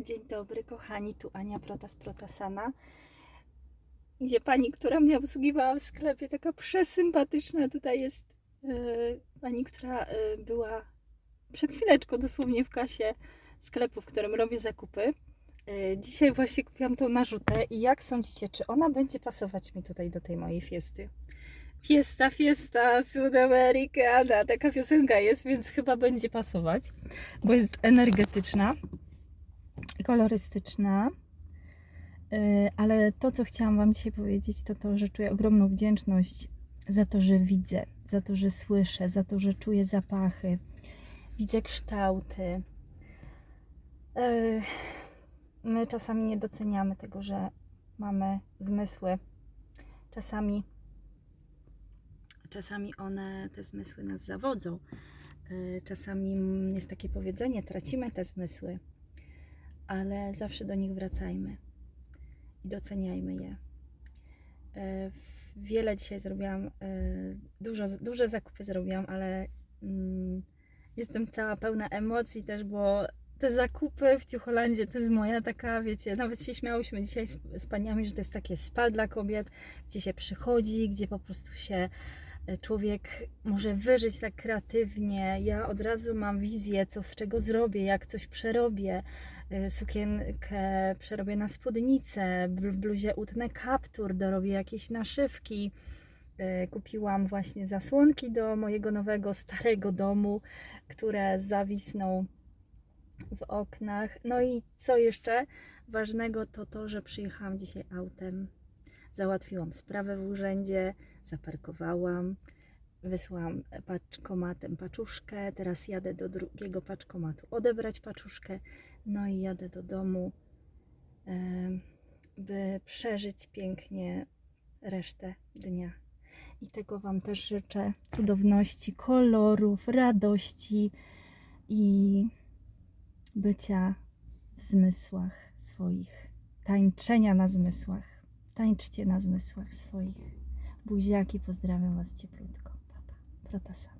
Dzień dobry, kochani, tu Ania Protas Protasana. Idzie pani, która mnie obsługiwała w sklepie, taka przesympatyczna. Tutaj jest e, pani, która e, była przed chwileczką dosłownie w kasie sklepu, w którym robię zakupy. E, dzisiaj właśnie kupiłam tą narzutę i jak sądzicie, czy ona będzie pasować mi tutaj do tej mojej fiesty? Fiesta, fiesta, Sudamericana, taka piosenka jest, więc chyba będzie pasować, bo jest energetyczna kolorystyczna. Yy, Ale to, co chciałam Wam dzisiaj powiedzieć, to to, że czuję ogromną wdzięczność za to, że widzę, za to, że słyszę, za to, że czuję zapachy, widzę kształty. Yy, My czasami nie doceniamy tego, że mamy zmysły. Czasami, czasami one, te zmysły nas zawodzą. Yy, Czasami jest takie powiedzenie, tracimy te zmysły ale zawsze do nich wracajmy i doceniajmy je. E, Wiele dzisiaj zrobiłam, e, dużo, duże zakupy zrobiłam, ale mm, jestem cała pełna emocji też, bo te zakupy w Ciucholandzie to jest moja taka, wiecie, nawet się śmiałyśmy dzisiaj z, z paniami, że to jest takie spa dla kobiet, gdzie się przychodzi, gdzie po prostu się człowiek może wyżyć tak kreatywnie. Ja od razu mam wizję, co z czego zrobię, jak coś przerobię. Y, Sukienkę przerobię na spódnicę, w bluzie utnę kaptur, dorobię jakieś naszywki. Y, Kupiłam właśnie zasłonki do mojego nowego, starego domu, które zawisną w oknach. No i co jeszcze ważnego, to to, że przyjechałam dzisiaj autem. Załatwiłam sprawę w urzędzie, zaparkowałam, wysłałam paczkomatem paczuszkę. Teraz jadę do drugiego paczkomatu odebrać paczuszkę. No i jadę do domu, by przeżyć pięknie resztę dnia. I tego Wam też życzę. Cudowności, kolorów, radości i bycia w zmysłach swoich. Tańczenia na zmysłach. Tańczcie na zmysłach swoich. Buziaki, pozdrawiam Was cieplutko. Papa. Protasana.